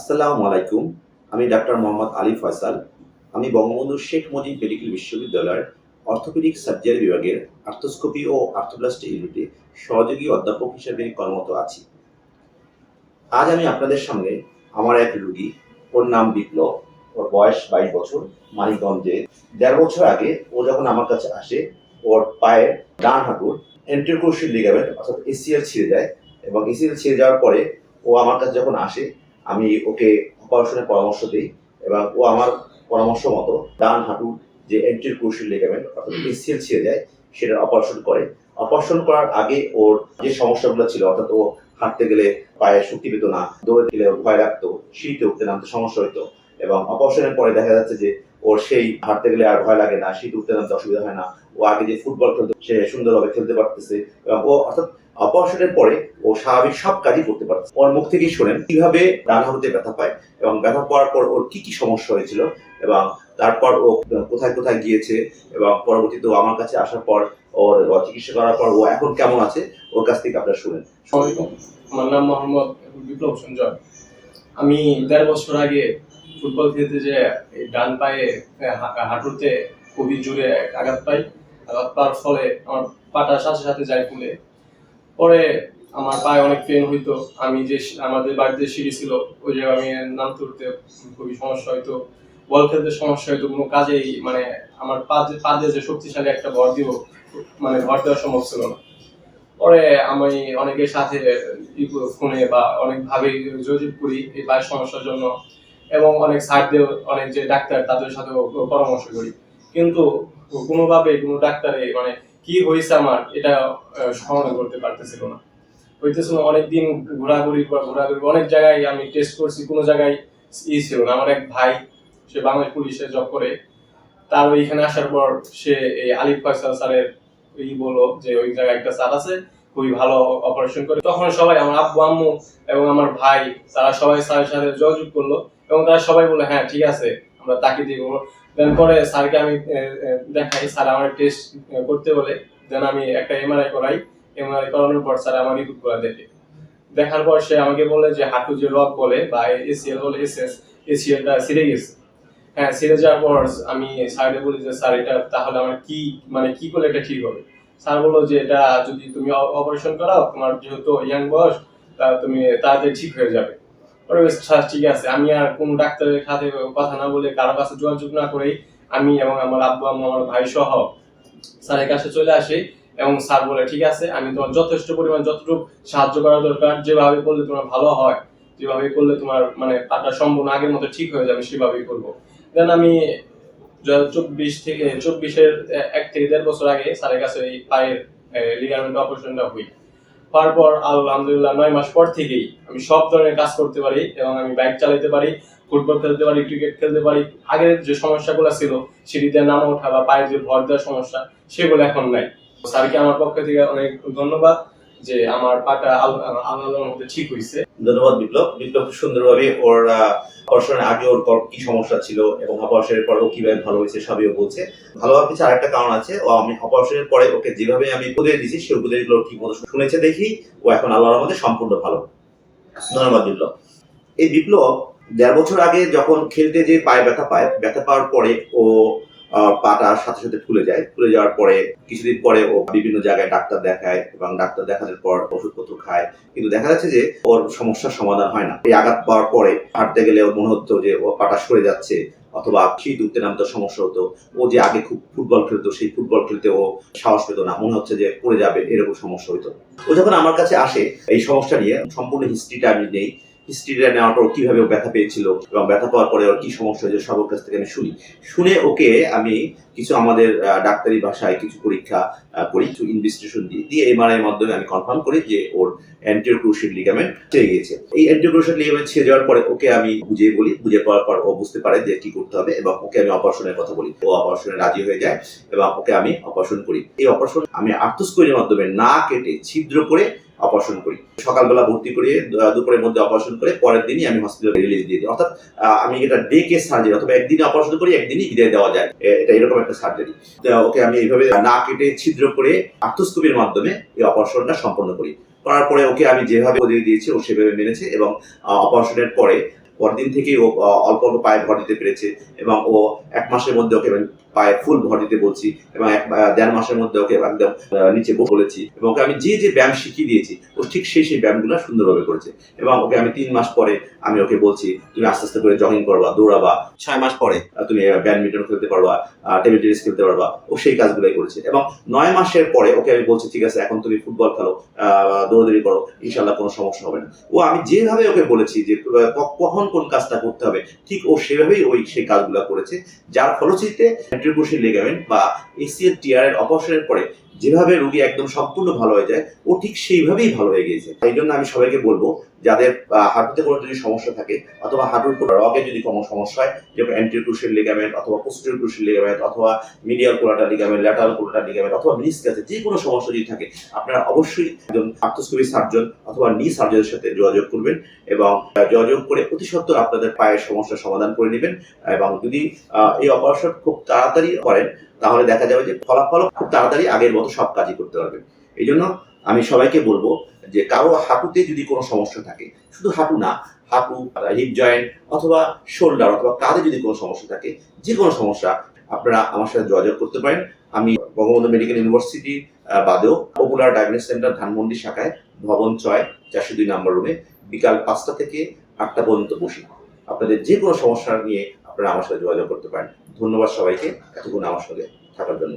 আসসালামু আলাইকুম। আমি ডাক্তার মোহাম্মদ আলী ফয়সাল। আমি বঙ্গবন্ধু শেখ মুজিব মেডিকেল বিশ্ববিদ্যালয়ের অর্থোপেডিক সার্জারি বিভাগের আর্থোস্কোপি ও আর্থোপ্লাস্টি ইউনিটে সহযোগী অধ্যাপক হিসেবে কর্মরত আছি। আজ আমি আপনাদের সামনে আমার এক রুগী, ওর নাম বিপ্লব, ওর বয়স বাইশ বছর, মানিকগঞ্জে। দেড় বছর আগে ও যখন আমার কাছে আসে, ওর পায়ের ডান হাঁটুর এন্টারকোর্সিয়াল লিগামেন্ট অর্থাৎ এসিএল ছিঁড়ে যায় এবং এসিএল ছিঁড়ে যাওয়ার পরে ও আমার কাছে যখন আসে আমি ওকে অপারেশনের পরামর্শ দিই এবং ও আমার পরামর্শ মতো ডান হাঁটুর যে এন্ট্রির ক্রুশিয়াল লিগামেন্ট অর্থাৎ এসিএল ছিঁড়ে যায়, সেটার অপারেশন করে। অপারেশন করার আগে ওর যে সমস্যাগুলো ছিল, অর্থাৎ ও হাঁটতে গেলে পায়ে শক্তি পেত না, দৌড়ে ওর ভয় লাগতো, সিঁড়িতে উঠতে নামতে সমস্যা হতো এবং অপারেশনের পরে দেখা যাচ্ছে যে ওর সেই হাঁটতে গেলে আর ভয় লাগে না সিঁড়ি উঠতে নামতে অসুবিধা হয় না। ও আগে যে ফুটবল খেলতো, সে সুন্দরভাবে খেলতে পারতেছে এবং ও, অর্থাৎ অপারেশনের পরে ও স্বাভাবিক সব কাজই করতে পারছে ওর মুখ থেকেই শোনেন কীভাবে ডান হাঁটুতে ব্যথা পায় এবং ব্যথা পাওয়ার পর ওর কি কি সমস্যা হয়েছিল এবং তারপর ও কোথায় কোথায় গিয়েছে এবং পরবর্তীতে আমার কাছে আসার পর ওর চিকিৎসা করার পর ও এখন কেমন আছে, ওর কাছ থেকে আপনারা শুনেন। আমার নাম মোহাম্মদ বিপ্লব সঞ্জয়। আমি দেড় বছর আগে ফুটবল খেলতে যে ডান পায়ে হাঁটুতে খুবই জোরে আঘাত পাই। আঘাত পাওয়ার ফলে আমার পাটা সাথে সাথে যায় ফুলে পরে আমার পায়ে অনেক পেন হইতো, আমি যে আমাদের বাড়িতে সিঁড়ি ছিল, ওই জায়গায় আমি নামতে উঠতে খুবই সমস্যা হইতো। বল খেলতে সমস্যা হইতো, কোনো কাজেই মানে আমার পা দিয়ে যে শক্তিশালী একটা ভর দিব মানে ভর দেওয়া সম্ভব ছিল না। পরে আমি অনেকের সাথে ফোনে বা অনেকভাবে যোগাযোগ করি এই পায়ের সমস্যার জন্য এবং অনেক স্যারদের অনেক যে ডাক্তার, তাদের সাথে পরামর্শ করি। কিন্তু কোনোভাবে কোনো ডাক্তারে মানে কি হয়েছে আমার, এটা সমাধান করতে পারতেছিল না। হইতেছিল অনেকদিন ঘোরাঘুরি পর ঘোরাঘুরি, অনেক জায়গায় আমি টেস্ট করছি, কোনো জায়গায় ই ছিল না। আমার এক ভাই, সে বাংলাদেশ পুলিশে জব করে, তার ওইখানে আসার পর সে এই আলিফ ফয়সাল স্যারের ই বলল যে ওই জায়গায় একটা স্যার আছে, খুবই ভালো অপারেশন করে। তখন সবাই, আমার আব্বু, আম্মু এবং আমার ভাই, তারা সবাই স্যারের সাথে যোগাযোগ করল এবং তারা সবাই বলল হ্যাঁ ঠিক আছে, আমরা তাকে দিয়ে করব দেন পরে স্যারকে আমি দেখাই, স্যার, আমার টেস্ট করতে বলে দেন আমি একটা এমআরআই করাই। এমআরআই করানোর পর স্যার আমার দেখে দেখার পর সে আমাকে বলে যে, হাঁটু যে রক বলে বা এসিএল বলে এসএস এসিএলটা গেছে। হ্যাঁ যাওয়ার পর আমি বলি যে, স্যার, এটা তাহলে আমার কি মানে কি এটা ঠিক হবে? স্যার বলল যে, এটা যদি তুমি অপারেশন করাও, তোমার যেহেতু ইয়াং বয়স, তা তুমি তাড়াতাড়ি ঠিক হয়ে যাবে। স্যার, ঠিক আছে। আমি আর কোনো ডাক্তারের সাথে কথা না বলে কারও কাছে যোগাযোগ না করেই আমি এবং আমার আব্বু আমার ভাই সহ স্যারের কাছে চলে আসি। এবং স্যার বলে, ঠিক আছে, আমি তোমার যথেষ্ট পরিমাণ, যতটুকু সাহায্য করা দরকার, যেভাবে করলে তোমার ভালো হয় যেভাবে করলে তোমার মানে পাটা সম্পূর্ণ আগের মতো ঠিক হয়ে যাবে, সেভাবেই করব। দেন আমি চব্বিশ থেকে, চব্বিশের এক থেকে দেড় বছর আগে স্যারের কাছে এই পায়ের লিগামেন্ট অপারেশনটা হই। হওয়ার পর, আলহামদুলিল্লাহ, নয় মাস পর থেকেই আমি সব ধরনের কাজ করতে পারি এবং আমি বাইক চালাতে পারি, ফুটবল খেলতে পারি, ক্রিকেট খেলতে পারি। আগের যে সমস্যাগুলো ছিল, সিঁড়িতে নামা ওঠা বা পায়ের যে ভর দেওয়ার সমস্যা, সেগুলো এখন নাই। স্যারকে আমার পক্ষ থেকে অনেক ধন্যবাদ যে আমার পাটা ঠিক হয়েছে ধন্যবাদ বিপ্লব। বিপ্লব, সুন্দরভাবে ওর অপারেশনের আগে ওর কি সমস্যা ছিল এবং অপারেশনের পর ও কীভাবে ভালো হয়েছে সবই বলছে। আরেকটা কারণ আছে, ও আমি অপারেশনের পরে ওকে যেভাবে আমি উপদেশ দিয়েছি, সেই উপদেশগুলো ঠিক মতো শুনেছে দেখি, ও এখন আল্লাহর মধ্যে সম্পূর্ণ ভালো। ধন্যবাদ বিপ্লব। এই বিপ্লব দেড় বছর আগে যখন খেলতে যে পায়ে ব্যথা পায়, ব্যথা পাওয়ার পরে ও পাটা সাথে সাথে ফুলে যায়। ফুলে যাওয়ার পরে কিছুদিন পরে ও বিভিন্ন জায়গায় ডাক্তার দেখায় এবং ডাক্তার দেখানোর পর ওষুধপত্র খায়। কিন্তু দেখা যাচ্ছে যে ওর সমস্যার সমাধান হয় না। এই আঘাত পাওয়ার পরে হাঁটতে গেলে ওর মনে হতো যে ও পাটা সরে যাচ্ছে অথবা শীত উঠতে নামতে সমস্যা হতো। ও যে আগে খুব ফুটবল খেলতো, সেই ফুটবল খেলতে ও সাহস পেতো না। মনে হচ্ছে যে পড়ে যাবে, এরকম সমস্যা হতো ও যখন আমার কাছে আসে, এই সমস্যা নিয়ে সম্পূর্ণ হিস্ট্রিটা আমি নেই। হিস্ট্রিটা নেওয়ার পর কীভাবে ব্যথা পেয়েছিল এবং ব্যথা পাওয়ার পরে ওর কি সমস্যা হয়েছে সবার কাছ থেকে আমি শুনি। শুনে ওকে আমি কিছু আমাদের ডাক্তারি ভাষায় কিছু পরীক্ষা করি কিছু ইনভেস্টিগেশন দিই দিয়ে এমআরআই মাধ্যমে আমি কনফার্ম করি যে ওর অ্যান্টিওর ক্রুশিয়াল লিগামেন্ট ছেড়ে গিয়েছে। এই অ্যান্টিওর ক্রুশিয়াল লিগামেন্ট ছেড়ে যাওয়ার পরে ওকে আমি বুঝিয়ে বলি বুঝে পাওয়ার পর ও বুঝতে পারে যে কি করতে হবে এবং ওকে আমি অপারেশনের কথা বলি। ও অপারেশনে রাজি হয়ে যায় এবং ওকে আমি অপারেশন করি। এই অপারেশন আমি আর্থোস্কোপের মাধ্যমে না কেটে ছিদ্র করে অপারেশন করি। সকালবেলা ভর্তি করিয়ে দুপুরের মধ্যে অপারেশন করে পরের দিনই আমি হসপিটালে রিলিজ দিয়ে দিই। অর্থাৎ আমি এটা ডে কেস সার্জারি অথবা একদিনে অপারেশন করি, একদিনই বিদায় দেওয়া যায়। এটা এরকম একটা সার্জারি ওকে আমি এইভাবে না কেটে ছিদ্র করে আর্থোস্কোপির মাধ্যমে এই অপারেশনটা সম্পন্ন করি। করার পরে ওকে আমি যেভাবে উপদেশ দিয়েছি, ও সেভাবে মেনেছে এবং অপারেশনের পরে পরদিন থেকেই ও অল্প অল্প পায়ে ভর দিতে পেরেছে এবং ও এক মাসের মধ্যে ওকে পায়ে ফুল ভর দিতে বলছি এবং এক দেড় মাসের মধ্যে ওকে একদম নিচে বলেছি এবং ওকে আমি যে যে ব্যায়াম শিখিয়ে দিয়েছি, ও ঠিক সেই সেই ব্যায়ামগুলো সুন্দরভাবে করেছে এবং ওকে আমি তিন মাস পরে আমি ওকে বলছি, তুমি আস্তে আস্তে করে জগিং করবা, দৌড়াবা, ছয় মাস পরে তুমি ব্যাডমিন্টন খেলতে পারবা টেবিল টেনিস খেলতে পারবা। ও সেই কাজগুলোই করেছে এবং নয় মাসের পরে ওকে আমি বলছি, ঠিক আছে, এখন তুমি ফুটবল খেলো দৌড়াদৌড়ি করো ইনশাল্লাহ কোনো সমস্যা হবে না। ও আমি যেভাবে ওকে বলেছি যে কখন কোন কাজটা করতে হবে, ঠিক ও সেভাবেই ওই সেই কাজগুলো করেছে। যার ফলশ্রুতিতে লিগামেন্ট বা এসিএল টিআর এর অপারেশনের পরে যেভাবে রোগী একদম সম্পূর্ণ ভালো হয়ে যায়, ও ঠিক সেইভাবেই ভালো হয়ে গিয়েছে। এই জন্য আমি সবাইকে বলব, যাদের হাঁটুতে কোনো যদি সমস্যা থাকে, অথবা হাঁটুর কোনো রগে যদি কোনো সমস্যা হয়, যেমন অ্যান্টিক্রুশিয়াল লিগামেন্ট অথবা পোস্টেরিয়র ক্রুশিয়াল লিগামেন্ট অথবা medial collateral ligament lateral collateral ligament অথবা মিনিসকাসে যে কোনো সমস্যা যদি থাকে, আপনারা অবশ্যই একজন আর্থোস্কোপি সার্জন অথবা নি সার্জনের সাথে যোগাযোগ করবেন এবং যোগাযোগ করে অতি সত্বর আপনাদের পায়ের সমস্যার সমাধান করে নেবেন এবং যদি এই অপারেশন খুব তাড়াতাড়ি করেন তাহলে দেখা যাবে যে ফলাফল খুব তাড়াতাড়ি আগের মতো সব কাজই করতে পারবেন। এই জন্য আমি সবাইকে বলব যে কারও হাঁটুতে যদি কোনো সমস্যা থাকে, শুধু হাঁটু না, হাঁটু হিপ জয়েন্ট অথবা শোল্ডার অথবা কাঁধে যদি কোনো সমস্যা থাকে, যে কোনো সমস্যা, আপনারা আমার সাথে যোগাযোগ করতে পারেন। আমি বঙ্গবন্ধু মেডিকেল ইউনিভার্সিটি বাদেও পপুলার ডায়াগনোস সেন্টার ধানমন্ডি শাখায় ভবন ছয়, চারশো দুই নম্বর রুমে বিকাল পাঁচটা থেকে আটটা পর্যন্ত বসি। আপনাদের যে কোনো সমস্যা নিয়ে আপনারা আমার সাথে যোগাযোগ করতে পারেন। ধন্যবাদ সবাইকে। এতক্ষণ আমার সঙ্গে থাকার জন্য।